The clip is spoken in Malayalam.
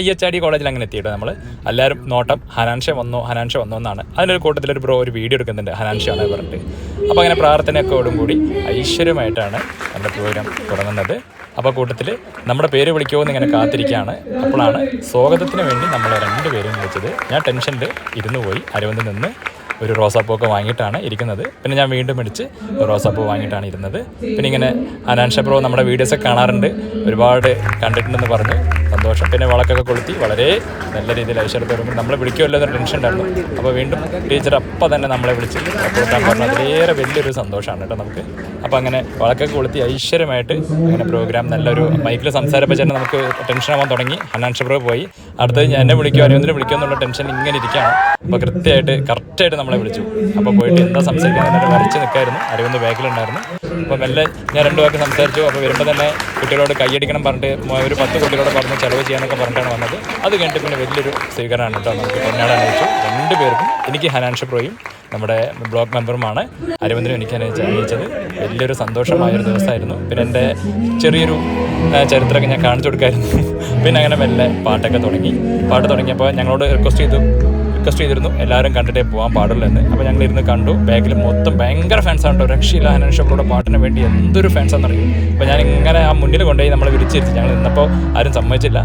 ഐ എച്ച് ആർ ഡി കോളേജിൽ അങ്ങനെ എത്തിയിട്ട് നമ്മൾ എല്ലാവരും നോട്ടം ഹനാൻഷ വന്നോ ഹനാൻഷ വന്നോ എന്നാണ്. അതിനൊരു കൂട്ടത്തിൽ ഒരു ബ്രോ ഒരു വീഡിയോ എടുക്കുന്നുണ്ട് ഹനാൻഷയാണ് പറഞ്ഞിട്ട്. അപ്പോൾ അങ്ങനെ പ്രാർത്ഥനയൊക്കെ കൂടി ഐശ്വര്യമായിട്ടാണ് നമ്മുടെ പ്രോഗ്രാം തുടങ്ങുന്നത്. അപ്പോൾ കൂട്ടത്തിൽ നമ്മുടെ പേര് വിളിക്കുമോ എന്ന് ഇങ്ങനെ കാത്തിരിക്കുകയാണ്. അപ്പോഴാണ് സ്വാഗതത്തിന് വേണ്ടി നമ്മൾ രണ്ടുപേരും വിളിച്ചത്. ഞാൻ ടെൻഷനിൽ ഇരുന്ന് പോയി അരവിന്ദ് നിന്ന് ഒരു റോസാപ്പൂക്കെ വാങ്ങിയിട്ടാണ് ഇരിക്കുന്നത്. പിന്നെ ഞാൻ വീണ്ടും മേടിച്ച് റോസാപ്പൂ വാങ്ങിയിട്ടാണ് ഇരുന്നത്. പിന്നെ ഇങ്ങനെ അനാൻഷ ബ്രോ നമ്മുടെ വീഡിയോസൊക്കെ കാണാറുണ്ട്. ഒരുപാട് കണ്ടിട്ടുണ്ടെന്ന് പറഞ്ഞു. സന്തോഷം. പിന്നെ വിളക്കൊക്കെ കൊളുത്തി വളരെ നല്ല രീതിയിൽ ഐശ്വര്യത്തോടും നമ്മൾ വിളിക്കുമല്ലോ എന്നൊരു ടെൻഷൻ ഉണ്ടായിരുന്നു. അപ്പോൾ വീണ്ടും ടീച്ചർ അപ്പം തന്നെ നമ്മളെ വിളിച്ച് കൊടുക്കാൻ പറഞ്ഞു അതിലേറെ വലിയൊരു സന്തോഷമാണ് കേട്ടോ നമുക്ക്. അപ്പോൾ അങ്ങനെ വിളക്കൊക്കെ കൊളുത്തി ഐശ്വര്യമായിട്ട് അങ്ങനെ പ്രോഗ്രാം നല്ലൊരു മൈക്കിൽ സംസാരിപ്പോൾ തന്നെ നമുക്ക് ടെൻഷൻ ആവാൻ തുടങ്ങി. ഹനാൻഷ ബ്രോ പോയി. അടുത്തത് ഞാൻ എന്നെ വിളിക്കുമോ അനുവദിനെ വിളിക്കുമോ എന്നുള്ള ടെൻഷൻ ഇങ്ങനെ ഇരിക്കുകയാണ്. അപ്പോൾ കൃത്യമായിട്ട് കറക്റ്റായിട്ട് നമ്മളെ വിളിച്ചു. അപ്പോൾ പോയിട്ട് എന്താ സംസാരിക്കാൻ? വരച്ച് നിൽക്കായിരുന്നു. അരവിന്ദ് ബാക്കിലുണ്ടായിരുന്നു. അപ്പോൾ മെല്ലെ ഞാൻ രണ്ടു പേർക്ക് സംസാരിച്ചു. അപ്പോൾ വരുമ്പോൾ തന്നെ കുട്ടികളോട് കൈയടിക്കണം പറഞ്ഞിട്ട് ഒരു പത്ത് കുട്ടികളോട് പറഞ്ഞ് ചെലവ് ചെയ്യാനൊക്കെ പറഞ്ഞിട്ടാണ് വന്നത്. അത് കഴിഞ്ഞിട്ട് പിന്നെ വലിയൊരു സ്വീകരണമാണ് കേട്ടോ. നമുക്ക് പൊന്നാട അനുഭവിച്ചു രണ്ട് പേർക്കും എനിക്ക് ഹനാൻഷ പ്രോയും നമ്മുടെ ബ്ലോക്ക് മെമ്പറുമാണ് അരവിന്ദനും എനിക്ക് അണിയിച്ചത്. വലിയൊരു സന്തോഷമായൊരു ദിവസമായിരുന്നു. പിന്നെ എന്റെ ചെറിയൊരു ചരിത്രമൊക്കെ ഞാൻ കാണിച്ചു കൊടുക്കായിരുന്നു. പിന്നെ അങ്ങനെ മെല്ലെ പാട്ടൊക്കെ തുടങ്ങി. പാട്ട് തുടങ്ങിയപ്പോൾ ഞങ്ങളോട് റിക്വസ്റ്റ് ചെയ്തു റിക്വസ്റ്റ് ചെയ്തിരുന്നു. എല്ലാവരും കണ്ടിട്ടേ പോകാൻ പാടുള്ളൂ എന്ന്. അപ്പോൾ ഞങ്ങൾ ഇരുന്ന് കണ്ടു. ബാക്കിൽ മൊത്തം ഭയങ്കര ഫാൻസാണ് കേട്ടോ. രക്ഷയില്ല ഹനൻ പാട്ടിന് വേണ്ടി എന്തൊരു ഫാൻസാണെന്ന് അറിയും അപ്പോൾ ഞാൻ ഇങ്ങനെ ആ മുന്നിൽ കൊണ്ടുപോയി നമ്മൾ വിളിച്ചിരുത്തി. ഞങ്ങൾ നിന്നപ്പോൾ ആരും സമ്മതിച്ചില്ല.